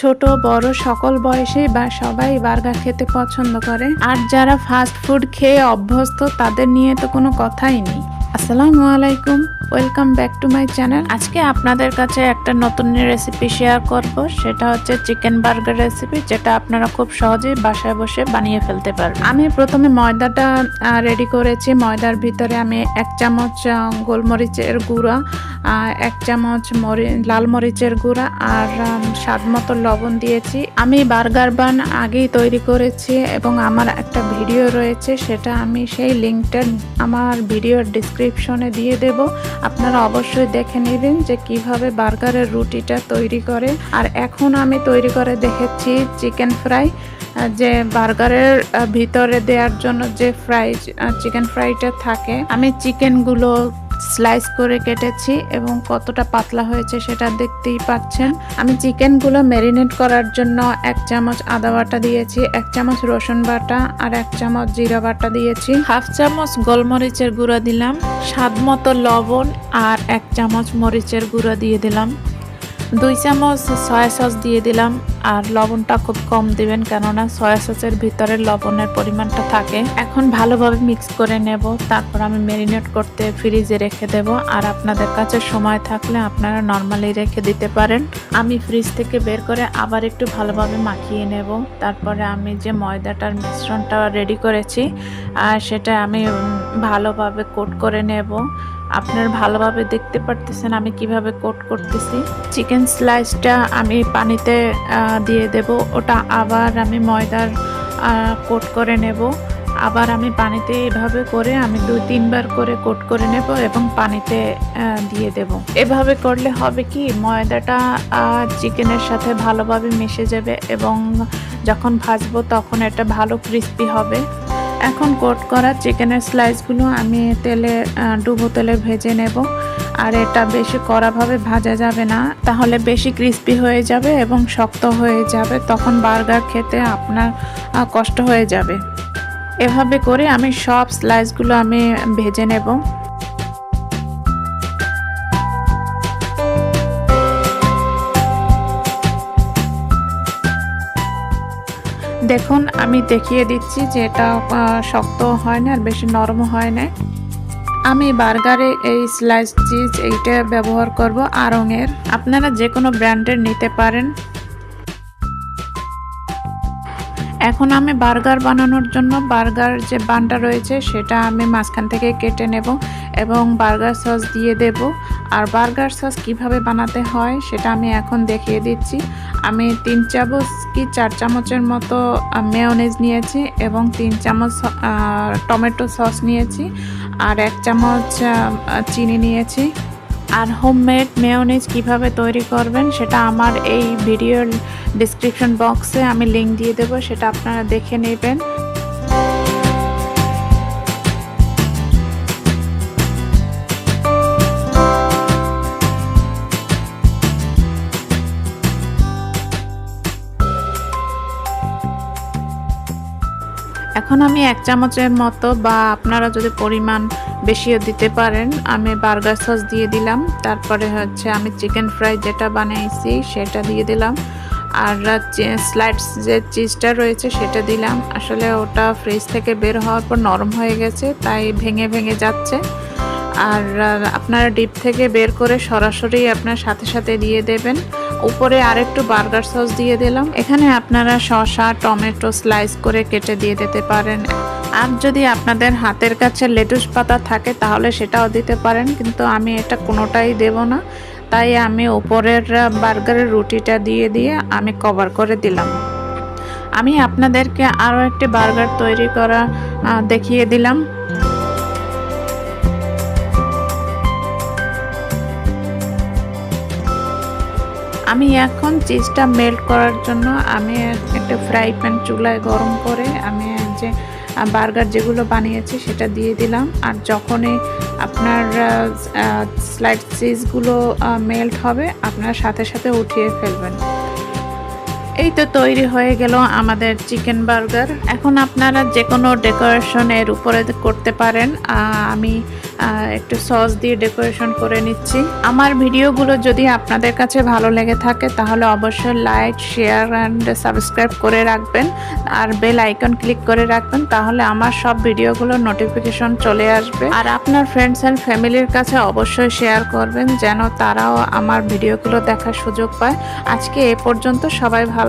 ছোট, বড়, সকল বয়সে বা সবাই বার্গার খেতে পছন্দ করে। আর যারা ফাস্ট ফুড খেয়ে অভ্যস্ত, তাদের নিয়ে তো কোনো কথাই নেই। আসসালামু আলাইকুম welcome back to my channel আজকে আপনাদের কাছে একটা নতুন রেসিপি শেয়ার করব সেটা হচ্ছে চিকেন বার্গার রেসিপি যেটা আপনারা খুব সহজেই বাসায় বসে বানিয়ে ফেলতে পারবেন। আমি প্রথমে ময়দাটা রেডি করেছি। ময়দার ভিতরে আমি এক চামচ গোলমরিচের গুঁড়া এক চামচ মরি লাল মরিচের গুঁড়া আর স্বাদ মতো লবণ দিয়েছি। আমি বার্গার বান আগেই তৈরি করেছি এবং আমার একটা ভিডিও রয়েছে সেটা আমি সেই লিঙ্কটা আমার ভিডিওর ডিসক্রিপশনে দিয়ে দেব। আপনারা অবশ্যই দেখে নেবেন যে কীভাবে বার্গারের রুটিটা তৈরি করে আর এখন আমি তৈরি করে দেখেছি চিকেন ফ্রাই যে বার্গারের ভিতরে দেওয়ার জন্য যে ফ্রাই চিকেন ফ্রাইটা থাকে। আমি চিকেনগুলো স্লাইস করে কেটেছি এবং কতটা পাতলা হয়েছে সেটা দেখতেই পাচ্ছেন। আমি চিকেনগুলো ম্যারিনেট করার জন্য এক চামচ আদা বাটা দিয়েছি, এক চামচ রসুন বাটা আর এক চামচ জিরা বাটা দিয়েছি। হাফ চামচ গোলমরিচের গুঁড়া দিলাম স্বাদ মতো লবণ আর এক চামচ মরিচের গুঁড়া দিয়ে দিলাম। দুই চামচ সয়া সস দিয়ে দিলাম, আর লবণটা খুব কম দিবেন কেননা সয়া সসের ভিতরে লবণের পরিমাণটা থাকে। এখন ভালোভাবে মিক্স করে নেব, তারপর আমি ম্যারিনেট করতে ফ্রিজে রেখে দেব, আর আপনাদের কাছে সময় থাকলে আপনারা নর্মালি রেখে দিতে পারেন। আমি ফ্রিজ থেকে বের করে আবার একটু ভালোভাবে মাখিয়ে নেব, তারপরে আমি যে ময়দাটার মিশ্রণটা রেডি করেছি আর সেটা আমি ভালোভাবে কোট করে নেব। আপনারা ভালোভাবে দেখতে পারতেছেন আমি কীভাবে কোট করতেছি। চিকেন স্লাইসটা আমি পানিতে দিয়ে দেব। ওটা আবার আমি ময়দার কোট করে নেব। আবার আমি পানিতে এভাবে করে আমি দুই, তিনবার করে কোট করে নেব এবং পানিতে দিয়ে দেব। এভাবে করলে হবে কি, ময়দাটা চিকেনের সাথে ভালোভাবে মিশে যাবে এবং যখন ভাজবো তখন এটা ভালো ক্রিস্পি হবে। এখন কোট করা চিকেনের স্লাইসগুলো আমি তেলে ডুবো তেলে ভেজে নেব। আর এটা বেশি কড়াভাবে ভাজা যাবে না, তাহলে বেশি ক্রিস্পি হয়ে যাবে এবং শক্ত হয়ে যাবে। তখন বার্গার খেতে আপনার কষ্ট হয়ে যাবে। এভাবে করে আমি সব স্লাইসগুলো আমি ভেজে নেব। দেখুন, আমি দেখিয়ে দিচ্ছি যে এটা শক্ত হয় না আর বেশি নরম হয় না। আমি বার্গারে এই স্লাইস চিজ এইটা ব্যবহার করব, আরঙের। আপনারা যে কোনো ব্র্যান্ডের নিতে পারেন। এখন আমি বার্গার বানানোর জন্য বার্গার যে বানটা রয়েছে, সেটা আমি মাঝখান থেকে কেটে নেব এবং বার্গার সস দিয়ে দেব। আর বার্গার সস কীভাবে বানাতে হয় সেটা আমি এখন দেখিয়ে দিচ্ছি। আমি তিন চামচ কি চার চামচের মতো মেয়নেজ নিয়েছি এবং তিন চামচ টমেটো সস নিয়েছি আর এক চামচ চিনি নিয়েছি। আর হোমমেড মেয়নেজ কীভাবে তৈরি করবেন সেটা আমার এই ভিডিওর ডিসক্রিপশন বক্সে আমি লিঙ্ক দিয়ে দেবো, সেটা আপনারা দেখে নেবেন। এখন আমি এক চামচের মতো বা আপনারা যদি পরিমাণ বেশিও দিতে পারেন, আমি বার্গার সস দিয়ে দিলাম। তারপরে হচ্ছে আমি চিকেন ফ্রাই যেটা বানিয়েছি সেটা দিয়ে দিলাম। আর স্লাইডস যে চিজটা রয়েছে সেটা দিলাম। আসলে ওটা ফ্রিজ থেকে বের হওয়ার পর নরম হয়ে গেছে, তাই ভেঙে ভেঙে যাচ্ছে। আর আপনারা ডিপ থেকে বের করে সরাসরি আপনার সাথে সাথে দিয়ে দেবেন। উপরে আরেকটু বার্গার সস দিয়ে দিলাম। এখানে আপনারা শসা, টমেটো স্লাইস করে কেটে দিয়ে দিতে পারেন। আর যদি আপনাদের হাতের কাছে লেটুস পাতা থাকে, তাহলে সেটাও দিতে পারেন। কিন্তু আমি এটা কোনোটাই দেব না। তাই আমি উপরের বার্গারের রুটিটা দিয়ে দিয়ে আমি কভার করে দিলাম। আমি আপনাদেরকে আরও একটি বার্গার তৈরি করা দেখিয়ে দিলাম। আমি এখন চিজটা মেল্ট করার জন্য আমি একটা ফ্রাই প্যান চুলায় গরম করে আমি যে বার্গার যেগুলো বানিয়েছি সেটা দিয়ে দিলাম। আর যখনই আপনার স্লাইড চিজগুলো মেল্ট হবে, আপনার সাথে সাথে উঠিয়ে ফেলবেন। এই তো তৈরি হয়ে গেল আমাদের চিকেন বার্গার এখন আপনারা যে কোনো ডেকোরেশন এর উপরে করতে পারেন। আমি একটু সস দিয়ে ডেকোরেশন করে নিচ্ছি। আমার ভিডিওগুলো যদি আপনাদের কাছে ভালো লেগে থাকে, তাহলে অবশ্যই লাইক শেয়ার অ্যান্ড সাবস্ক্রাইব করে রাখবেন। আর বেল আইকন ক্লিক করে রাখবেন, তাহলে আমার সব ভিডিওগুলো নোটিফিকেশন চলে আসবে। আর আপনার ফ্রেন্ডস অ্যান্ড ফ্যামিলির কাছে অবশ্যই শেয়ার করবেন, যেন তারাও আমার ভিডিওগুলো দেখার সুযোগ পায়। আজকে এ পর্যন্ত সবাই